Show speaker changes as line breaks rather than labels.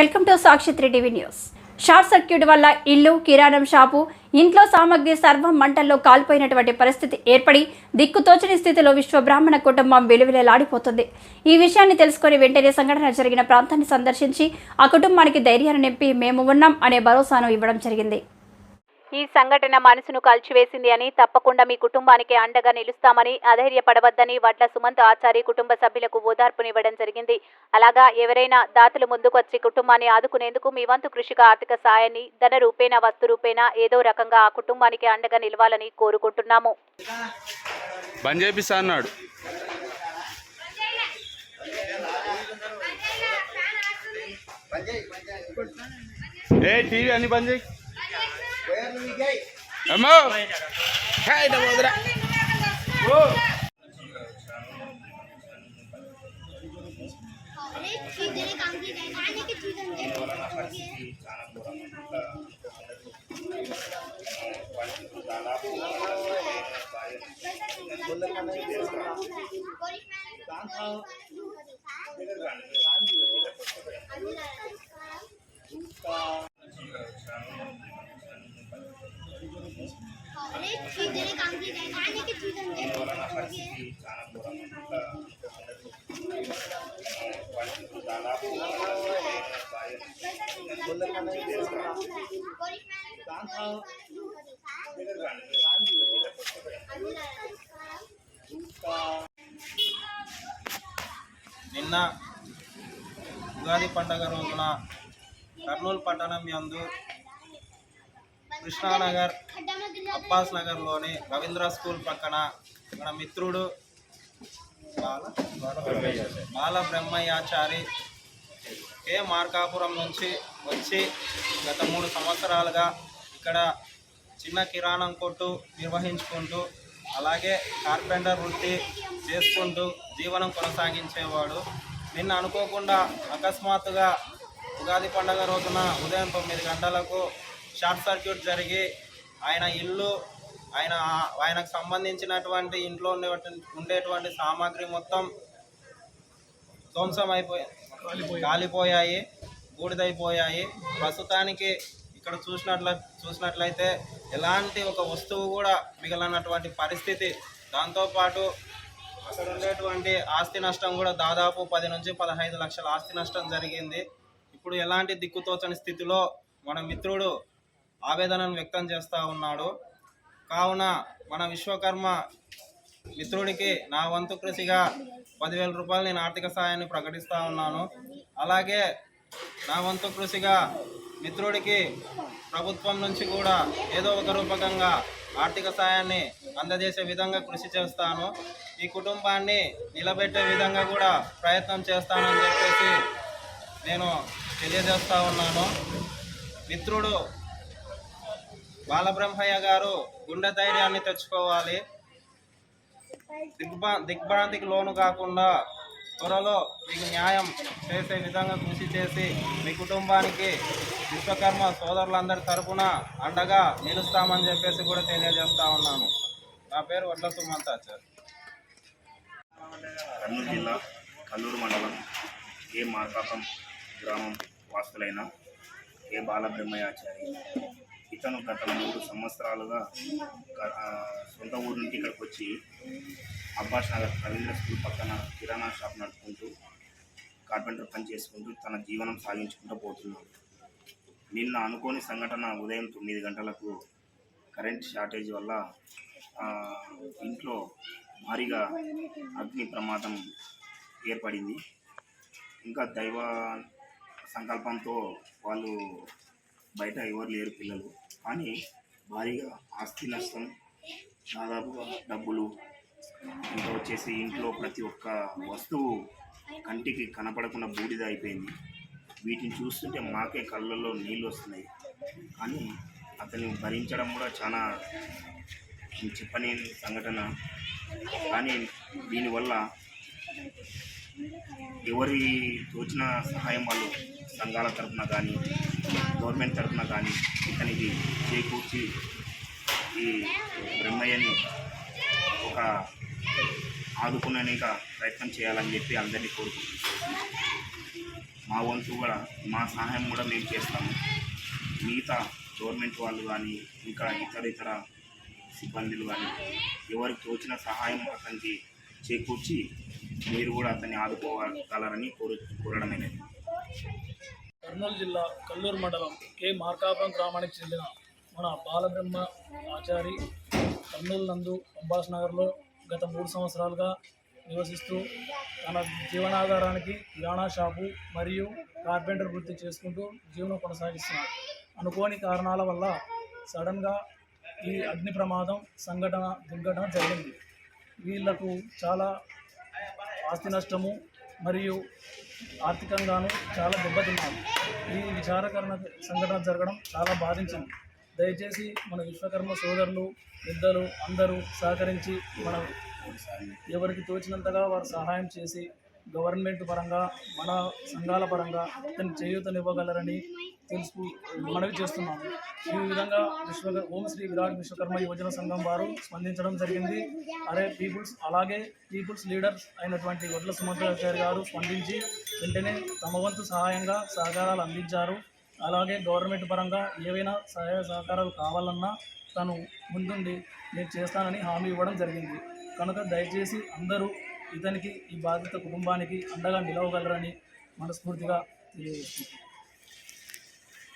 Welcome to Sakshi three TV news. Short circuit వల్ల ఇల్లు కిరాణం షాపు ఇంట్లో సామాగ్రి సర్వం మంటల్లో కాల్పోయినటువంటి పరిస్థితి ఏర్పడి దిక్కుతోచని స్థితిలో విశ్వ బ్రాహ్మణ కుటుంబం విలువిలలాడిపోతుంది. ఈ విషయాన్ని తెలుసుకొని వెంటనే సంఘటన జరిగిన ప్రాంతాన్ని సందర్శించి ఆ కుటుంబానికి ధైర్యాన్ని నింపి మేము ఉన్నాం అనే భరోసాను ఇవ్వడం జరిగింది.
ఈ సంఘటన మనసును కలిచివేసింది అని తప్పకుండా మీ కుటుంబానికి అండగా నిలుస్తామని అధైర్యపడవద్దని వడ్ల సుమంత్ ఆచారి కుటుంబ సభ్యులకు ఓదార్పునివ్వడం జరిగింది. అలాగా ఎవరైనా దాతలు ముందుకొచ్చి కుటుంబాన్ని ఆదుకునేందుకు మీ వంతు కృషిగా ఆర్థిక సాయాన్ని ధన రూపేణ వస్తు రూపేణ ఏదో రకంగా ఆ కుటుంబానికి అండగా నిలవాలని కోరుకుంటున్నాము.
అన్నాడు. ఏ టీవీ అన్ని బంద్ చేయి. అమ్మో హాయ్ నమోదరా ఓ
काम
నిన్న ఉగాది పండగ రోజున కర్నూలు పట్టణం యందు కృష్ణానగర్ అబ్బాస్ నగర్లోని రవీంద్ర స్కూల్ పక్కన మన మిత్రుడు బాల బాల బ్రహ్మయ్యాచారి కే. మార్కాపురం నుంచి వచ్చి గత మూడు సంవత్సరాలుగా ఇక్కడ చిన్న కిరాణం కొట్టు నిర్వహించుకుంటూ అలాగే కార్పెంటర్ వృత్తి చేసుకుంటూ జీవనం కొనసాగించేవాడు. నిన్న అనుకోకుండా అకస్మాత్తుగా ఉగాది పండగ రోజున ఉదయం తొమ్మిది గంటలకు షార్ట్ సర్క్యూట్ జరిగి ఆయన ఇల్లు ఆయన ఆయనకు సంబంధించినటువంటి ఇంట్లో ఉండేటువంటి ఉండేటువంటి సామాగ్రి మొత్తం ధ్వంసం అయిపోయి కాలిపోయాయి. బూడిదైపోయాయి. ప్రస్తుతానికి ఇక్కడ చూసినట్ల చూసినట్లయితే ఎలాంటి ఒక వస్తువు కూడా మిగలనటువంటి పరిస్థితి. దాంతోపాటు అక్కడ ఉండేటువంటి ఆస్తి నష్టం కూడా దాదాపు పది నుంచి పదహైదు లక్షల ఆస్తి నష్టం జరిగింది. ఇప్పుడు ఎలాంటి దిక్కుతోచని స్థితిలో మన మిత్రుడు ఆవేదనను వ్యక్తం చేస్తూ ఉన్నాడు. కావున మన విశ్వకర్మ మిత్రుడికి నా వంతు కృషిగా పదివేల రూపాయలు నేను ఆర్థిక సహాయాన్ని ప్రకటిస్తూ ఉన్నాను. అలాగే నా వంతు కృషిగా మిత్రుడికి ప్రభుత్వం నుంచి కూడా ఏదో ఒక రూపకంగా ఆర్థిక సాయాన్ని అందజేసే విధంగా కృషి చేస్తాను. ఈ కుటుంబాన్ని నిలబెట్టే విధంగా కూడా ప్రయత్నం చేస్తానని చెప్పేసి నేను తెలియజేస్తా ఉన్నాను. మిత్రుడు బాలబ్రహ్మయ్య గారు గుండె ధైర్యాన్ని తెచ్చుకోవాలి. దిగ్భా దిగ్భ్రాంతికి లోను కాకుండా త్వరలో మీకు న్యాయం చేసే విధంగా కృషి చేసి మీ కుటుంబానికి విశ్వకర్మ సోదరులందరి తరపున అండగా నిలుస్తామని చెప్పేసి కూడా తెలియజేస్తా ఉన్నాను. నా పేరు వడ్ల సుమంతాచార్
కర్నూలు జిల్లా కల్లూరు మండలం ఏ మార్కాపం గ్రామం వాసులైన ఏ బాలబ్రహ్మయాచారి ఇతను గత మూడు సంవత్సరాలుగా సొంత ఊరు నుంచి ఇక్కడికి వచ్చి అబ్బాస్ నగర్ రవీంద్ర స్కూల్ పక్కన కిరాణా షాప్ నడుపుకుంటూ కార్పెంటర్ పని చేసుకుంటూ తన జీవనం సాగించుకుంటూ పోతున్నాడు. నిన్న అనుకోని సంఘటన ఉదయం తొమ్మిది గంటలకు కరెంట్ షార్టేజ్ వల్ల ఇంట్లో భారీగా అగ్ని ప్రమాదం ఏర్పడింది. ఇంకా దైవ సంకల్పంతో వాళ్ళు బయట ఎవరు లేరు పిల్లలు. కానీ భారీగా ఆస్తి నష్టం దాదాపుగా డబ్బులు ఇంకా వచ్చేసి ఇంట్లో ప్రతి ఒక్క వస్తువు కంటికి కనపడకుండా బూడిద అయిపోయింది. వీటిని చూస్తుంటే మాకే కళ్ళల్లో నీళ్ళు వస్తున్నాయి. కానీ అతన్ని భరించడం కూడా చాలా చెప్పని సంఘటన. కానీ దీనివల్ల ఎవరి తోచిన సహాయం వాళ్ళు సంఘాల తరఫున కానీ గవర్నమెంట్ తరపున కానీ ఇతనికి చేకూర్చి ఈ బ్రహ్మయ్యని ఒక ఆదుకునేక ప్రయత్నం చేయాలని చెప్పి అందరినీ కోరుకుంటున్నాం. మా వంతు కూడా మా సహాయం కూడా మేము చేస్తాము మిగతా గవర్నమెంట్ వాళ్ళు కానీ ఇంకా ఇతర ఇతర సిబ్బందులు కానీ ఎవరికి తోచిన సహాయం అతనికి చేకూర్చి మీరు కూడా అతన్ని ఆదుకోగలరని కోరు కోరడమైనది
కర్నూలు జిల్లా కల్లూరు మండలం కే. మార్కాపురం గ్రామానికి చెందిన మన బాలబ్రహ్మ ఆచారి కర్నూలు నందు అంబాస్ నగర్లో గత మూడు సంవత్సరాలుగా నివసిస్తూ తన జీవనాధారానికి కిరాణా షాపు మరియు కార్పెంటర్ వృత్తి చేసుకుంటూ జీవనం కొనసాగిస్తున్నాడు. అనుకోని కారణాల వల్ల సడన్గా ఈ అగ్ని ప్రమాదం సంఘటన దుర్ఘటన జరిగింది. వీళ్ళకు చాలా ఆస్తి నష్టము మరియు ఆర్థికంగాను చాలా దెబ్బతిన్నారు ఈ విచారకరణ సంఘటన జరగడం చాలా బాధించింది. దయచేసి మన విశ్వకర్మ సోదరులు పెద్దలు అందరూ సహకరించి మన ఎవరికి తోచినంతగా వారు సహాయం చేసి గవర్నమెంట్ పరంగా మన సంఘాల పరంగా అతని చేయూతనివ్వగలరని తెలుసు మనవి చేస్తున్నాము ఈ విధంగా విశ్వ ఓం శ్రీ విరాట్ విశ్వకర్మ యువజన సంఘం వారు స్పందించడం జరిగింది. అరే పీపుల్స్ అలాగే పీపుల్స్ లీడర్స్ అయినటువంటి వడ్ల సుమంత్రాచార్య గారు స్పందించి వెంటనే తమ వంతు సహాయంగా సహకారాలు అందించారు. అలాగే గవర్నమెంట్ పరంగా ఏవైనా సహాయ సహకారాలు కావాలన్నా తను ముందుండి నేను చేస్తానని హామీ ఇవ్వడం జరిగింది. కనుక దయచేసి అందరూ ఇతనికి ఈ బాధిత కుటుంబానికి అండగా నిలవగలరని మనస్ఫూర్తిగా తెలియజేస్తున్నాను.